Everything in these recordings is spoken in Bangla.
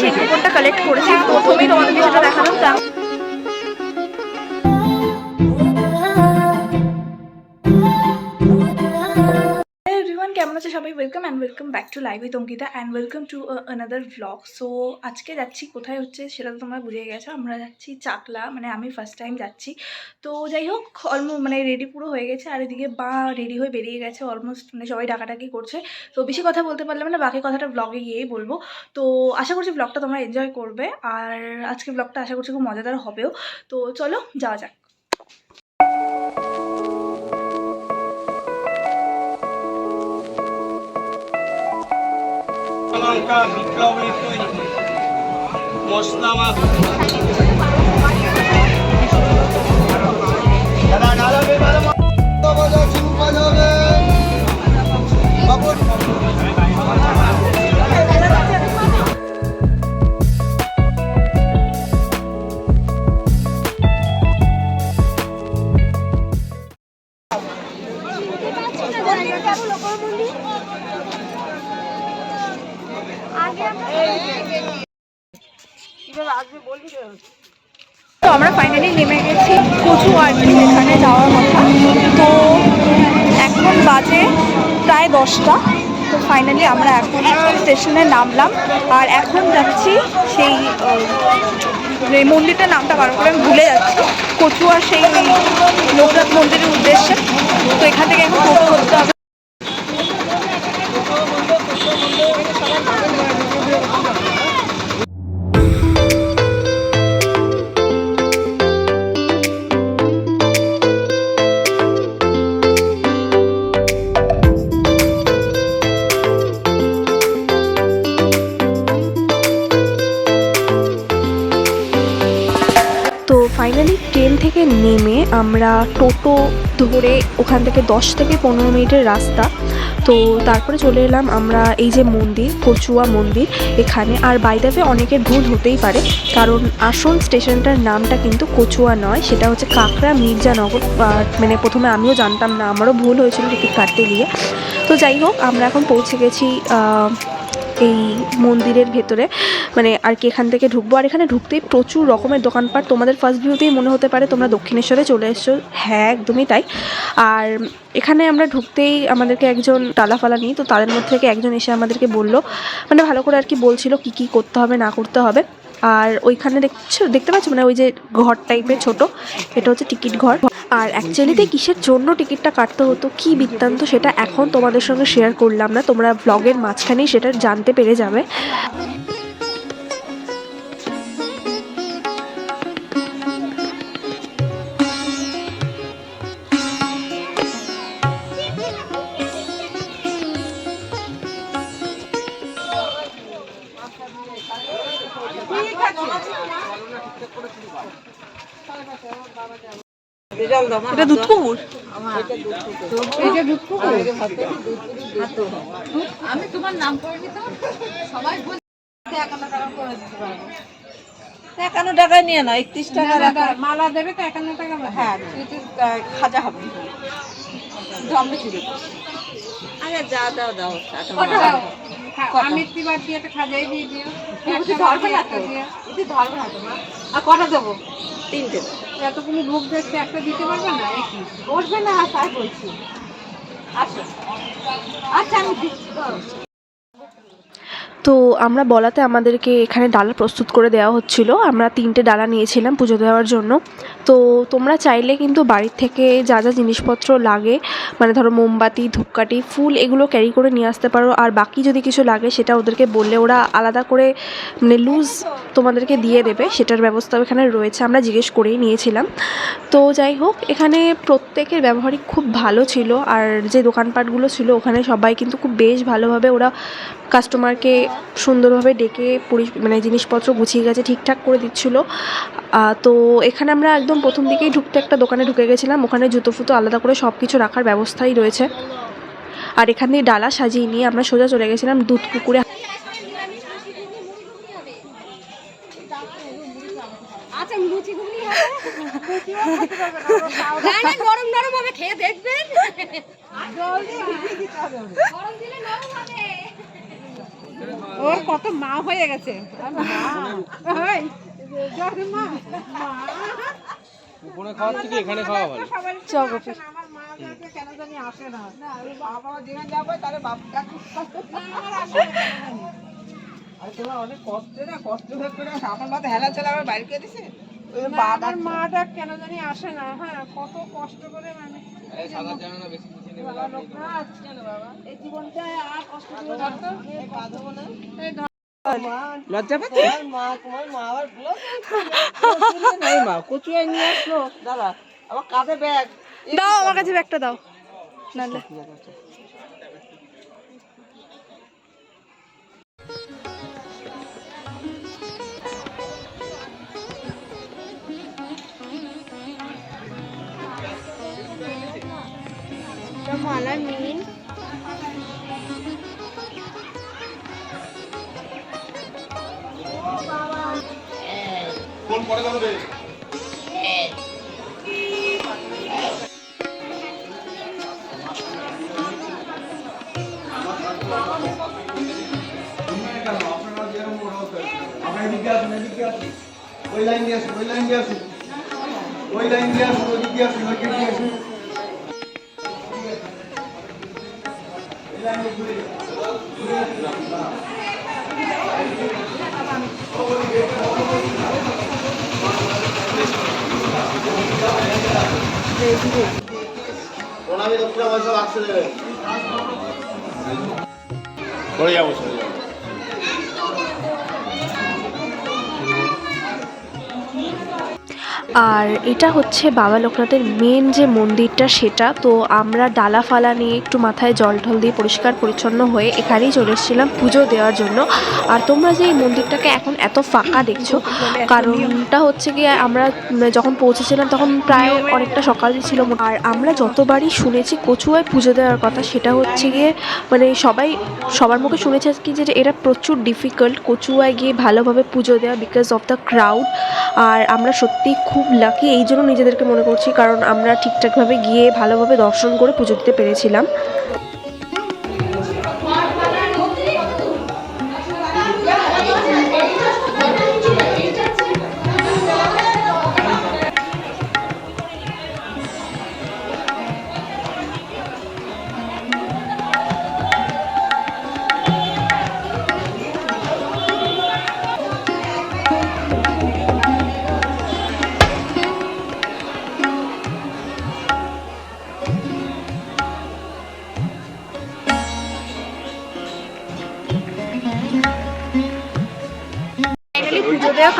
সেই কুপনটা কালেক্ট করেছি। প্রথমেই তোমাদেরকে সেটা দেখালাম। সবাই welcome and welcome back to live with Ankita and welcome to another blog so আজকে যাচ্ছি কোথায় হচ্ছে সেটা তো তোমরা বুঝে গেছো। আমরা যাচ্ছি চাকলা মানে আমি ফার্স্ট টাইম যাচ্ছি। তো যাই হোক অলমোস্ট মানে রেডি পুরো হয়ে গেছে আর এদিকে বা রেডি হয়ে বেরিয়ে গেছে অলমোস্ট মানে সবাই ডাকাডাকি করছে। তো বেশি কথা বলতে পারলাম না, বাকি কথাটা ব্লগে গিয়েই বলব। তো আশা করছি ব্লগটা তোমরা এনজয় করবে। আর আজকে ব্লগটা আশা করছি খুব মজাদার হবেও। তো চলো, যাওয়া যাক। লঙ্কা বিপ্লবী তৈরি মশলা মাছ দশটা। তো ফাইনালি আমরা এখন স্টেশনে নামলাম। আর এখন যাচ্ছি সেই এই মন্দিরটার নামটা বারো করে আমি ভুলে যাচ্ছি। কচুয়া সেই লোকনাথ মন্দিরের উদ্দেশ্যে। তো এখান থেকে এখন করতে হবে। আমরা টোটো ধরে ওখান থেকে দশ থেকে পনেরো মিনিটের রাস্তা। তো তারপরে চলে এলাম আমরা এই যে মন্দির, কচুয়া মন্দির। এখানে আর বাইদাবে অনেকের ভুল হতেই পারে, কারণ আসল স্টেশনটার নামটা কিন্তু কচুয়া নয়, সেটা হচ্ছে কাঁকড়া মির্জানগর। মানে প্রথমে আমিও জানতাম না, আমারও ভুল হয়েছিল টিকিট কাটতে গিয়ে। তো যাই হোক, আমরা এখন পৌঁছে গেছি এই মন্দিরের ভেতরে মানে আর কি এখান থেকে ঢুকবো। আর এখানে ঢুকতেই প্রচুর রকমের দোকানপাট। তোমাদের ফার্স্ট ভিউতেই মনে হতে পারে তোমরা দক্ষিণেশ্বরে চলে এসছো। হ্যাঁ একদমই তাই। আর এখানে আমরা ঢুকতেই আমাদেরকে একজন টালাফালা নিই তো তাদের মধ্যে থেকে একজন এসে আমাদেরকে বলল। মানে ভালো করে আর কি বলছিল কি কি করতে হবে, না করতে হবে। আর ওইখানে দেখছ, দেখতে পাচ্ছ? মানে ওই যে ঘর টাইপের ছোট। এটা হচ্ছে টিকিট ঘর। আর অ্যাকচুয়ালিতে কিসের জন্য টিকিটটা কাটতে হতো? কি বৃত্তান্ত সেটা এখন তোমাদের সঙ্গে শেয়ার করলাম না। তোমরা ব্লগের মাঝখানেই সেটা জানতে পেরে যাবে। এটা দুধপুকুর আমি তোমার নাম করে নিতাম সবাই বল একান্ন টাকা করে দিতে পারব। একান্ন টাকা নিয়ে না একত্রিশ টাকা মালা দেবে তো একান্ন টাকা হ্যাঁ খাজা হবে। জমবে কি আরে যা দাও দাও দাও? আমি তিবার দিয়ে একটা খাজাই দিয়ে দিও। ধরবে না তো? কিছু ধরবে না তোমার আর কটা দেবো? তিনটে। এতগুলো লোক দেখছে একটা দিতে পারবে না? নাকি বসবে না? তাই বলছি। আচ্ছা আচ্ছা আমি দিচ্ছি। তো আমরা বলাতে আমাদেরকে এখানে ডালা প্রস্তুত করে দেওয়া হচ্ছিল। আমরা তিনটে ডালা নিয়েছিলাম পুজো দেওয়ার জন্য। তো তোমরা চাইলে কিন্তু বাড়ির থেকে যা যা জিনিসপত্র লাগে মানে ধরো মোমবাতি, ধূপকাঠি, ফুল এগুলো ক্যারি করে নিয়ে আসতে পারো। আর বাকি যদি কিছু লাগে সেটা ওদেরকে বললে ওরা আলাদা করে মানে লুজ তোমাদেরকে দিয়ে দেবে। সেটার ব্যবস্থাও এখানে রয়েছে। আমরা জিজ্ঞেস করেই নিয়েছিলাম। তো যাই হোক, এখানে প্রত্যেকের ব্যবহারিক খুব ভালো ছিল। আর যে দোকানপাটগুলো ছিল, ওখানে সবাই কিন্তু খুব বেশ ভালোভাবে ওরা কাস্টমারকে সুন্দরভাবে ডেকে পরি মানে জিনিসপত্র গুছিয়ে গেছে ঠিকঠাক করে দিচ্ছিল। তো এখানে আমরা একদম প্রথম দিকেই ঢুকতে একটা দোকানে ঢুকে গেছিলাম। ওখানে জুতো ফুতো আলাদা করে সব কিছু রাখার ব্যবস্থাই রয়েছে। আর এখান দিয়ে ডালা সাজিয়ে নিয়ে আমরা সোজা চলে গেছিলাম দুধ পুকুরে। আচ্ছা নরম হবে? খেয়ে দেখবেন। গরম দিলে নরম হবে। ওর কত মা হয়ে গেছে। আর মা ওই, যার মা। মা উপরে খাওয়ার থেকে এখানে খাওয়া ভালো। চ গোপি। আমার মা যাতে কেন জানি আসে না। না বাবা যেখানে যাবে তাহলে বাপটা আসে। না কেন জানি। আর তোমার অনেক কষ্ট না কষ্ট করে আমার মাথা হেলা চলে আমার বাইরে কে দিছে। ওই পা আমার মাটা কেন জানি আসে না। হ্যাঁ কত কষ্ট করে মানে না। লজ্জা পাচ্ছে মা মা আবার নেই নিয়ে আসলো দাদা আবার কাঁধে ব্যাগ দাও, আমার কাছে ব্যাগটা দাও নাহলে ওই লাইন দিয়ে আসুন, ওই লাইন দিয়ে আসুন। ওই লাইন দিয়ে আসুন, ওই দিক আসুন, ওই দিক আসুন। প্রণামী দক্ষিণা পয়সা বাক্স দেবেন করে যাব আর এটা হচ্ছে বাবা লোকনাথের মেন যে মন্দিরটা সেটা। তো আমরা ডালা ফালা নিয়ে একটু মাথায় জল ঢল দিয়ে পরিষ্কার পরিচ্ছন্ন হয়ে এখানেই চলে এসেছিলাম পুজো দেওয়ার জন্য। আর তোমরা যে এই মন্দিরটাকে এখন এত ফাঁকা দেখছ, কারণটা হচ্ছে গিয়ে আমরা যখন পৌঁছেছিলাম তখন প্রায় অনেকটা সকাল ছিল আর আমরা যতবারই শুনেছি কচুয়ায় পুজো দেওয়ার কথা, সেটা হচ্ছে গিয়ে মানে সবাই সবার মুখে শুনেছে কি যে এটা প্রচুর ডিফিকাল্ট কচুয়ায় গিয়ে ভালোভাবে পুজো দেওয়া বিকজ অফ দ্য ক্রাউড আর আমরা সত্যি খুব লাকি এই জন্য নিজেদেরকে মনে করছি, কারণ আমরা ঠিকঠাকভাবে গিয়ে ভালোভাবে দর্শন করে পুজো দিতে পেরেছিলাম।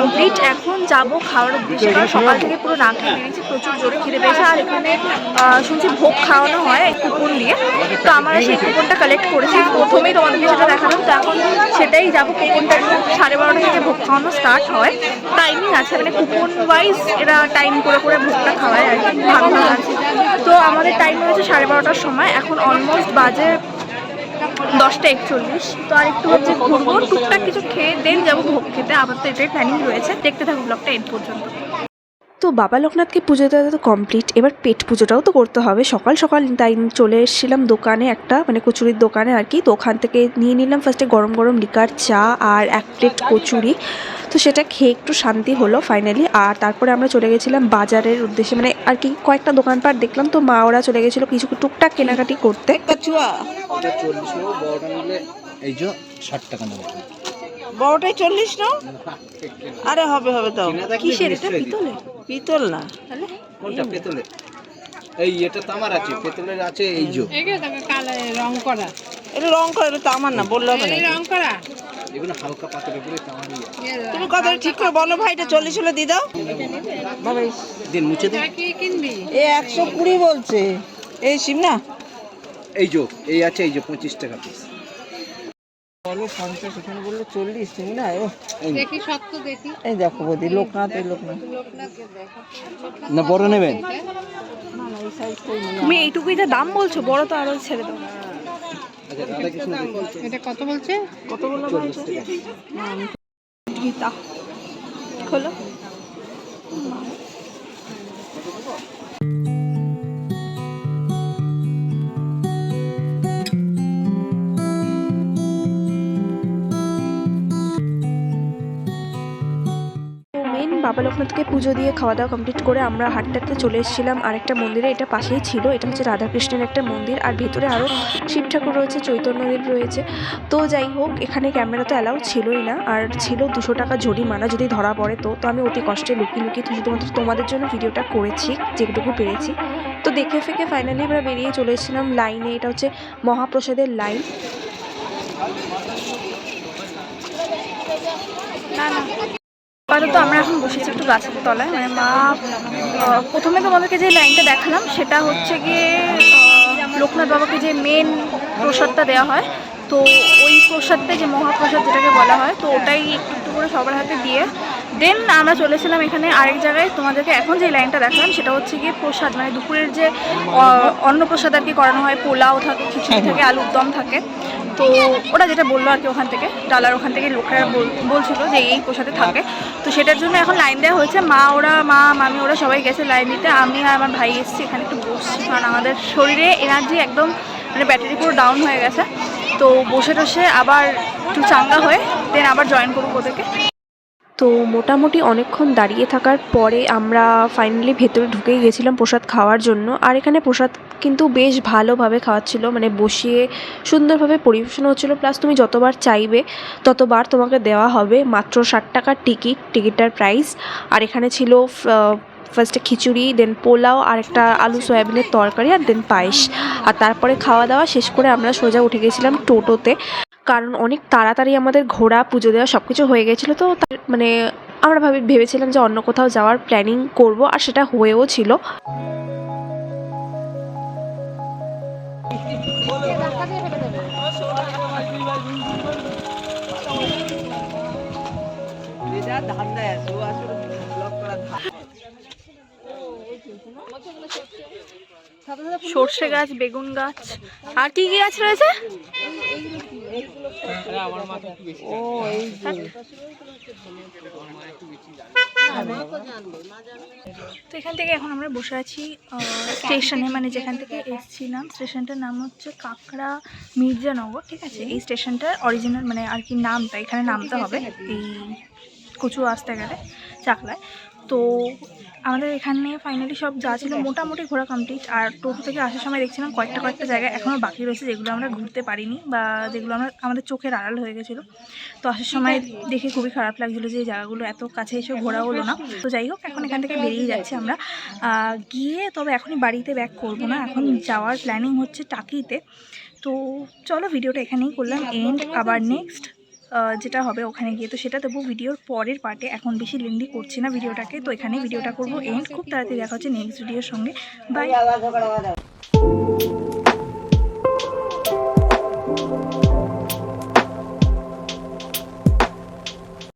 কমপ্লিট এখন যাব খাওয়ার উদ্দেশ্যে। কারণ সকাল থেকে পুরো না খেয়ে বেরিয়েছি প্রচুর জোরে খিদে পেয়েছে। আর এখানে শুনছি ভোগ খাওয়ানো হয় কুপন দিয়ে। তো আমরা সেই কুপনটা কালেক্ট করেছি। প্রথমেই তোমাদেরকে সেটা দেখালাম, তো এখন সেটাই যাব। কুপনটা সাড়ে বারোটা থেকে ভোগ খাওয়ানো স্টার্ট হয়। টাইমিং আছে মানে কুপন ওয়াইজ এরা টাইম করে করে ভোগটা খাওয়ায় আর কি। ভাগ আছে। তো আমাদের টাইম হয়েছে সাড়ে বারোটার সময়। এখন অলমোস্ট বাজে দশটা একচল্লিশ। তো আর একটু হচ্ছে ঘুরবো, টুকটাক কিছু খেয়ে দেন যাব ভোগ খেতে। আবার তো এটাই প্ল্যানিং রয়েছে। দেখতে থাকব ব্লগটা এর পর্যন্ত। তো বাবা লোকনাথকে পুজো দেওয়া তো কমপ্লিট এবার পেট পুজোটাও তো করতে হবে। সকাল সকাল তাই চলে এসেছিলাম দোকানে একটা মানে কচুরির দোকানে আর কি। তো ওখান থেকে নিয়ে নিলাম ফার্স্টে গরম গরম লিকার চা আর এক প্লেট কচুরি। তো সেটা খেয়ে একটু শান্তি হলো ফাইনালি আর তারপরে আমরা চলে গেছিলাম বাজারের উদ্দেশ্যে। মানে আর কি কয়েকটা দোকানপাট দেখলাম। তো মা ওরা চলে গেছিল কিছু টুকটাক কেনাকাটি করতে। এই যে ষাট টাকা বড়টাই চল্লিশ না? আরে হবে হবে তো কিনে দেখলে কিসের এটা? পিতলে পিতল না। কোনটা পেতলের? এই এটা তামার আছে পেতলের আছে এই যে। রং করা। এটা রং করে এটা তো আমার না বললে হবে রং করা। এগুলো হালকা তামারই আছে। তুমি কথা ঠিক করে বলো ভাই এটা চল্লিশ হলে দিয়ে দাও। বাবা এই- দিন মুছে দিন। কিনবি? এ একশো কুড়ি বলছে। এই শিব না এই যে এই আছে এই যে পঁচিশ টাকা পিস বলো পঞ্চাশ এখানে বললে চল্লিশ তুমি না ও দেখি সত্য দেখি। এই দেখো বৌদি লোকনাথ এই লোকনাথ। না বড় নেবেন তুমি এইটুকুই যা দাম বলছো বড় তো আরও ছেড়ে দাও। আচ্ছা এটা কত বলছে? কত বলল গীতা। খোলো। বাবা লোকনাথকে পুজো দিয়ে খাওয়া দাওয়া কমপ্লিট করে আমরা হাঁটতে চলে এসেছিলাম। আরেকটা মন্দিরে এটা পাশেই ছিল। এটা হচ্ছে রাধাকৃষ্ণের একটা মন্দির। আর ভেতরে আরও শিব ঠাকুর রয়েছে চৈতন্যদেব রয়েছে। তো যাই হোক, এখানে ক্যামেরা তো অ্যালাউ ছিলই না। আর ছিল দুশো টাকা জরিমানা যদি ধরা পড়ে তো। তো আমি অতি কষ্টে লুকিয়ে লুকিয়ে শুধুমাত্র তোমাদের জন্য ভিডিওটা করেছি, যেটুকু পেরেছি। তো দেখে ফেকে ফাইনালি আমরা বেরিয়ে চলে এসেছিলাম লাইনে এটা হচ্ছে মহাপ্রসাদের লাইন আপাতত আমরা এখন বসেছি একটু গাছের তলায়। মানে মা প্রথমে তোমাদেরকে যে লাইনটা দেখালাম সেটা হচ্ছে গিয়ে লোকনাথ বাবাকে যে মেন প্রসাদটা দেওয়া হয় তো ওই প্রসাদটা যে মহাপ্রসাদ যেটাকে বলা হয় তো ওটাই একটু একটু করে সবার হাতে দিয়ে। দেন আমরা চলেছিলাম এখানে আরেক জায়গায়। তোমাদেরকে এখন যে লাইনটা দেখালাম সেটা হচ্ছে গিয়ে প্রসাদ। মানে দুপুরের যে আহ, অন্নপ্রসাদ আর কি করানো হয় পোলাও থাকে খিচুড়ি থাকে আলুর দম থাকে। তো ওরা যেটা বলল আর কি ওখান থেকে, ডালার ওখান থেকে লোকেরা বল- বলছিল যে এই পোশাতে থাকে। তো সেটার জন্য এখন লাইন দেওয়া হয়েছে। মা ওরা, মা, মামি ওরা সবাই গেছে লাইন দিতে। আমি আর আমার ভাই এসেছি, এখানে একটু বসছি। কারণ আমাদের শরীরে এনার্জি একদম মানে ব্যাটারি পুরো ডাউন হয়ে গেছে। তো বসে টসে আবার একটু চাঙ্গা হয়ে দেন আবার জয়েন করব ওদেরকে। তো মোটামুটি অনেকক্ষণ দাঁড়িয়ে থাকার পরে আমরা ফাইনালি ভেতরে ঢুকেই গেছিলাম প্রসাদ খাওয়ার জন্য। আর এখানে প্রসাদ কিন্তু বেশ ভালোভাবে খাওয়াচ্ছিল মানে বসিয়ে সুন্দরভাবে পরিবেশন হচ্ছিল। প্লাস তুমি যতবার চাইবে, ততবার তোমাকে দেওয়া হবে। মাত্র ষাট টাকার টিকিট টিকিটটার প্রাইস আর এখানে ছিল ফার্স্টে খিচুড়ি দেন পোলাও, আর একটা আলু সয়াবিনের তরকারি, আর দেন পায়েস। আর তারপরে খাওয়া দাওয়া শেষ করে আমরা সোজা উঠে গেছিলাম টোটোতে। কারণ অনেক তাড়াতাড়ি আমাদের ঘোরা পুজো দেওয়া সব কিছু হয়ে গেছিল তো মানে আমরা ভাবে, ভেবেছিলাম যে অন্য কোথাও যাওয়ার প্ল্যানিং করব আর সেটা হয়েও ছিল। সর্ষে গাছ, বেগুন গাছ। আর কি কি গাছ রয়েছে? ও তো এখান থেকে এখন আমরা বসে আছি স্টেশনে মানে যেখান থেকে এসেছিলাম। স্টেশনটার নাম হচ্ছে কাঁকড়া মির্জানগর, ঠিক আছে? এই স্টেশনটার অরিজিনাল মানে আর কি নামটা এখানে নামতে হবে, এই কচু আসতে গেলে, চাকলায়। তো আমাদের এখানে ফাইনালি সব যা ছিল মোটামুটি ঘোরা কমপ্লিট আর টোটো থেকে আসার সময় দেখছিলাম কয়েকটা কয়েকটা জায়গা এখনও বাকি রয়েছে যেগুলো আমরা ঘুরতে পারিনি বা যেগুলো আমরা, আমাদের চোখের আড়াল হয়ে গেছিল। তো আসার সময় দেখে খুবই খারাপ লাগছিল যে এই জায়গাগুলো এত কাছে এসে ঘোরা হলো না। তো যাই হোক, এখন এখান থেকে বেরিয়ে যাচ্ছি আমরা। গিয়ে তবে এখনই বাড়িতে ব্যাক করব না। এখন যাওয়ার প্ল্যানিং হচ্ছে টাকিতে। তো চলো ভিডিওটা এখানেই করলাম। এন্ড আবার নেক্সট যেটা হবে ওখানে গিয়ে। তো সেটা দেবো ভিডিওর পরের পার্টে এখন বেশি লেন্দি করছি না ভিডিওটাকে। তো এখানে ভিডিওটা করব। এন্ড খুব তাড়াতাড়ি দেখা হচ্ছে নেক্সট ভিডিওর সঙ্গে। বাই